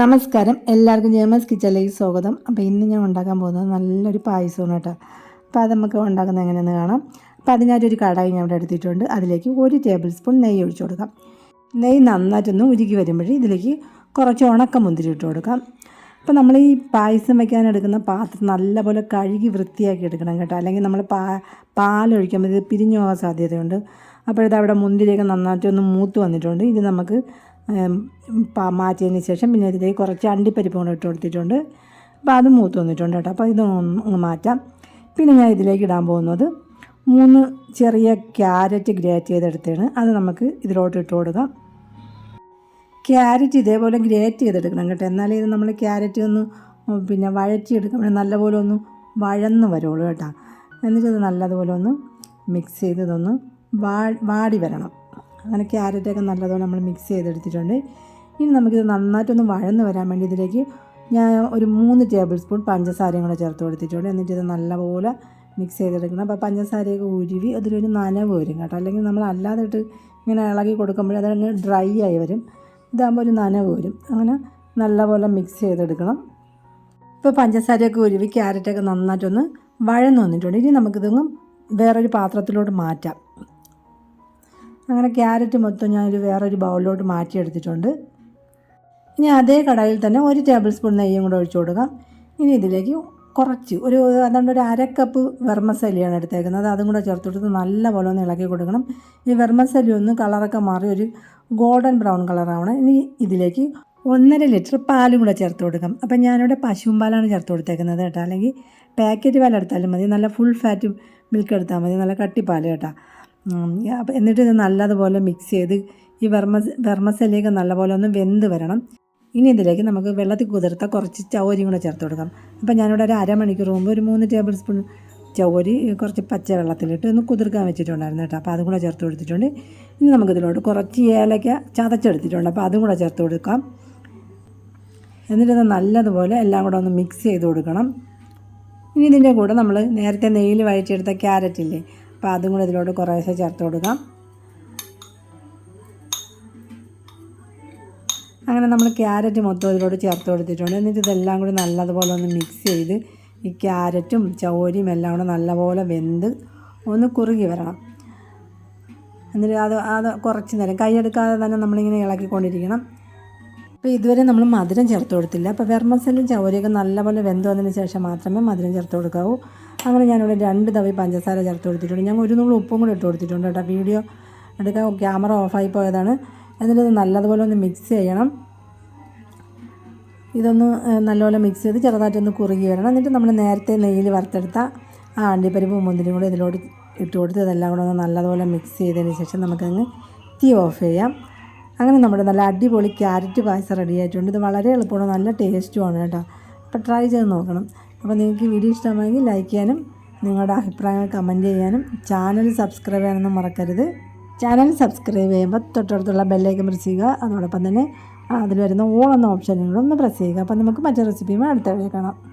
നമസ്കാരം. എല്ലാവർക്കും ജേമസ് കിച്ചണിലേക്ക് സ്വാഗതം. അപ്പോൾ ഇന്ന് ഞാൻ ഉണ്ടാക്കാൻ പോകുന്നത് നല്ലൊരു പായസമാണ് കേട്ടോ. അപ്പോൾ അത് നമുക്ക് ഉണ്ടാക്കുന്നത് എങ്ങനെയെന്ന് കാണാം. അപ്പോൾ അതിനായിട്ടൊരു കടായി ഞാൻ ഇവിടെ എടുത്തിട്ടുണ്ട്. അതിലേക്ക് ഒരു ടേബിൾ സ്പൂൺ നെയ്യ് ഒഴിച്ചു കൊടുക്കാം. നെയ്യ് നന്നായിട്ടൊന്ന് ഉരുക്കി വരുമ്പോഴേ ഇതിലേക്ക് കുറച്ച് ഉണക്ക മുന്തിരി ഇട്ട് കൊടുക്കാം. അപ്പോൾ നമ്മൾ ഈ പായസം വയ്ക്കാൻ എടുക്കുന്ന പാത്രം നല്ലപോലെ കഴുകി വൃത്തിയാക്കി എടുക്കണം കേട്ടോ. അല്ലെങ്കിൽ നമ്മൾ പാ പാലൊഴിക്കുമ്പോൾ ഇത് പിരിഞ്ഞു പോകാൻ സാധ്യതയുണ്ട്. അപ്പോഴത്തെ അവിടെ മുന്തിരിയൊക്കെ നന്നായിട്ടൊന്ന് മൂത്ത് വന്നിട്ടുണ്ട്. ഇത് നമുക്ക് മാറ്റിയതിന് ശേഷം പിന്നെ ഇതിലേക്ക് കുറച്ച് അണ്ടിപ്പരിപ്പ് കൂടെ ഇട്ട് കൊടുത്തിട്ടുണ്ട്. അപ്പോൾ അത് മൂത്ത് വന്നിട്ടുണ്ട് കേട്ടോ. അപ്പോൾ ഇത് ഒന്ന് മാറ്റാം. പിന്നെ ഞാൻ ഇതിലേക്ക് ഇടാൻ പോകുന്നത് മൂന്ന് ചെറിയ ക്യാരറ്റ് ഗ്രേറ്റ് ചെയ്തെടുത്താണ് അത് നമുക്ക് ഇതിലോട്ട് ഇട്ട് കൊടുക്കാം. ക്യാരറ്റ് ഇതേപോലെ ഗ്രേറ്റ് ചെയ്തെടുക്കണം കേട്ടോ. എന്നാലേ ഇത് നമ്മൾ ക്യാരറ്റ് ഒന്ന് പിന്നെ വഴറ്റിയെടുക്കുമ്പോൾ നല്ലപോലെ ഒന്ന് വഴന്ന് വരുള്ളൂ കേട്ടോ. എന്നിട്ട് ഇത് നല്ലതുപോലെ ഒന്ന് മിക്സ് ചെയ്ത് ഇതൊന്ന് വാടി വരണം. അങ്ങനെ ക്യാരറ്റൊക്കെ നല്ലതുപോലെ നമ്മൾ മിക്സ് ചെയ്തെടുത്തിട്ടുണ്ട്. ഇനി നമുക്കിത് നന്നായിട്ടൊന്ന് വഴന്ന് വരാൻ വേണ്ടി ഇതിലേക്ക് ഞാൻ ഒരു മൂന്ന് ടേബിൾ സ്പൂൺ പഞ്ചസാരയും കൂടെ ചേർത്ത് കൊടുത്തിട്ടുണ്ട്. എന്നിട്ട് ഇത് നല്ലപോലെ മിക്സ് ചെയ്തെടുക്കണം. അപ്പോൾ പഞ്ചസാരയൊക്കെ ഉരുവി അതിലൊരു നനവ് വരും കേട്ടോ. അല്ലെങ്കിൽ നമ്മൾ അല്ലാതെ ഇട്ട് ഇങ്ങനെ ഇളകി കൊടുക്കുമ്പോൾ അതങ്ങ് ഡ്രൈ ആയി വരും. ഇതാകുമ്പോൾ ഒരു നനവ് വരും. അങ്ങനെ നല്ലപോലെ മിക്സ് ചെയ്തെടുക്കണം. ഇപ്പോൾ പഞ്ചസാരയൊക്കെ ഉരുവി ക്യാരറ്റൊക്കെ നന്നായിട്ടൊന്ന് വഴന്ന് വന്നിട്ടുണ്ട്. ഇനി നമുക്കിതൊന്നും വേറൊരു പാത്രത്തിലോട്ട് മാറ്റാം. അങ്ങനെ ക്യാരറ്റ് മൊത്തം ഞാനൊരു വേറൊരു ബൗളിലോട്ട് മാറ്റിയെടുത്തിട്ടുണ്ട്. ഇനി അതേ കടായിൽ തന്നെ ഒരു ടേബിൾ സ്പൂൺ നെയ്യും കൂടെ ഒഴിച്ചു കൊടുക്കാം. ഇനി ഇതിലേക്ക് കുറച്ച് ഒരു അതുകൊണ്ട് ഒരു അരക്കപ്പ് വെർമസലിയാണ് എടുത്തേക്കുന്നത്. അതും കൂടെ ചേർത്ത് കൊടുത്ത് നല്ലപോലെ ഒന്ന് ഇളക്കി കൊടുക്കണം. ഈ വെർമസലി ഒന്ന് കളറൊക്കെ മാറി ഒരു ഗോൾഡൻ ബ്രൗൺ കളറാവണം. ഇനി ഇതിലേക്ക് ഒന്നര ലിറ്റർ പാലും കൂടെ ചേർത്ത് കൊടുക്കാം. അപ്പം ഞാനിവിടെ പശുവും പാലാണ് ചേർത്ത് കൊടുത്തേക്കുന്നത് കേട്ടോ. അല്ലെങ്കിൽ പാക്കറ്റ് പാലെടുത്താലും മതി. നല്ല ഫുൾ ഫാറ്റ് മിൽക്ക് എടുത്താൽ മതി. നല്ല കട്ടിപ്പാൽ കേട്ടോ. എന്നിട്ട് ഇത് നല്ലതുപോലെ മിക്സ് ചെയ്ത് ഈ വെർമ വെർമസലിയൊക്കെ നല്ലപോലെ ഒന്ന് വെന്ത് വരണം. ഇനി ഇതിലേക്ക് നമുക്ക് വെള്ളത്തിൽ കുതിർത്ത കുറച്ച് ചവരിയും കൂടെ ചേർത്ത് കൊടുക്കാം. അപ്പം ഞാനിവിടെ ഒരു അരമണിക്കൂർ മുമ്പ് ഒരു മൂന്ന് ടേബിൾ സ്പൂൺ ചവരി കുറച്ച് പച്ച വെള്ളത്തിലിട്ട് ഒന്ന് കുതിർക്കാൻ വെച്ചിട്ടുണ്ടായിരുന്നു കേട്ടോ. അപ്പോൾ അതും കൂടെ ചേർത്ത് കൊടുത്തിട്ടുണ്ട്. ഇനി നമുക്കിതിലോട്ട് കുറച്ച് ഏലക്ക ചതച്ചെടുത്തിട്ടുണ്ട്. അപ്പോൾ അതും കൂടെ ചേർത്ത് കൊടുക്കാം. എന്നിട്ട് നല്ലതുപോലെ എല്ലാം കൂടെ ഒന്ന് മിക്സ് ചെയ്ത് കൊടുക്കണം. ഇനി ഇതിന്റെ കൂടെ നമ്മൾ നേരത്തെ നെയ്യിൽ വഴറ്റിയെടുത്ത ക്യാരറ്റ് ഇല്ലേ അപ്പോൾ അതും കൂടെ ഇതിലോട്ട് കുറേശ്ശെ ചേർത്ത് കൊടുക്കാം. അങ്ങനെ നമ്മൾ ക്യാരറ്റ് മൊത്തം ഇതിലോട്ട് ചേർത്ത് കൊടുത്തിട്ടുണ്ട്. എന്നിട്ട് ഇതെല്ലാം കൂടി നല്ലതുപോലെ ഒന്ന് മിക്സ് ചെയ്ത് ഈ ക്യാരറ്റും ചോരിയും എല്ലാം കൂടെ നല്ലപോലെ വെന്ത് ഒന്ന് കുറുകി വരണം. എന്നിട്ട് അത് അത് കുറച്ച് നേരം കൈയെടുക്കാതെ തന്നെ നമ്മളിങ്ങനെ ഇളക്കിക്കൊണ്ടിരിക്കണം. അപ്പോൾ ഇതുവരെ നമ്മൾ മധുരം ചേർത്ത് കൊടുത്തില്ല. അപ്പോൾ വെർമസലും ചവരിയൊക്കെ നല്ലപോലെ വെന്ത് വന്നതിന് ശേഷം മാത്രമേ മധുരം ചേർത്ത് കൊടുക്കാവൂ. അങ്ങനെ ഞാനിവിടെ രണ്ട് തവി പഞ്ചസാര ചേർത്ത് കൊടുത്തിട്ടുണ്ട്. ഞാൻ ഒരു നുള്ളു ഉപ്പും കൂടെ ഇട്ട് കൊടുത്തിട്ടുണ്ട് കേട്ടോ. വീഡിയോ എടുക്കാൻ ക്യാമറ ഓഫായി പോയതാണ്. എന്നിട്ട് നല്ലതുപോലെ ഒന്ന് മിക്സ് ചെയ്യണം. ഇതൊന്ന് നല്ലപോലെ മിക്സ് ചെയ്ത് ചെറുതായിട്ടൊന്ന് കുറുകി വരണം. എന്നിട്ട് നമ്മൾ നേരത്തെ നെയ്യിൽ വറുത്തെടുത്ത ആ അണ്ടിപ്പരിപ്പും മുന്തിരിയും കൂടെ ഇതിലോട്ട് ഇട്ട് കൊടുത്ത് ഇതെല്ലാം കൂടെ ഒന്ന് നല്ലതുപോലെ മിക്സ് ചെയ്തതിന് ശേഷം നമുക്കങ്ങ് തീ ഓഫ് ചെയ്യാം. അങ്ങനെ നമ്മുടെ നല്ല അടിപൊളി ക്യാരറ്റ് പായസം റെഡി ആയിട്ടുണ്ട്. ഇത് വളരെ എളുപ്പമാണ് നല്ല ടേസ്റ്റുമാണ് കേട്ടോ. അപ്പോൾ ട്രൈ ചെയ്ത് നോക്കണം. അപ്പോൾ നിങ്ങൾക്ക് വീഡിയോ ഇഷ്ടമായെങ്കിൽ ലൈക്ക് ചെയ്യാനും നിങ്ങളുടെ അഭിപ്രായങ്ങൾ കമന്റ് ചെയ്യാനും ചാനൽ സബ്സ്ക്രൈബ് ചെയ്യാനൊന്നും മറക്കരുത്. ചാനൽ സബ്സ്ക്രൈബ് ചെയ്യുമ്പോൾ തൊട്ടടുത്തുള്ള ബെല്ലൈക്കൻ പ്രസ് ചെയ്യുക. അതോടൊപ്പം തന്നെ അതിൽ വരുന്ന ഓൾ എന്ന ഓപ്ഷനുകളൊന്ന് പ്രസ് ചെയ്യുക. അപ്പോൾ നമുക്ക് മറ്റേ റെസിപ്പിയുമായി അടുത്ത കാണാം.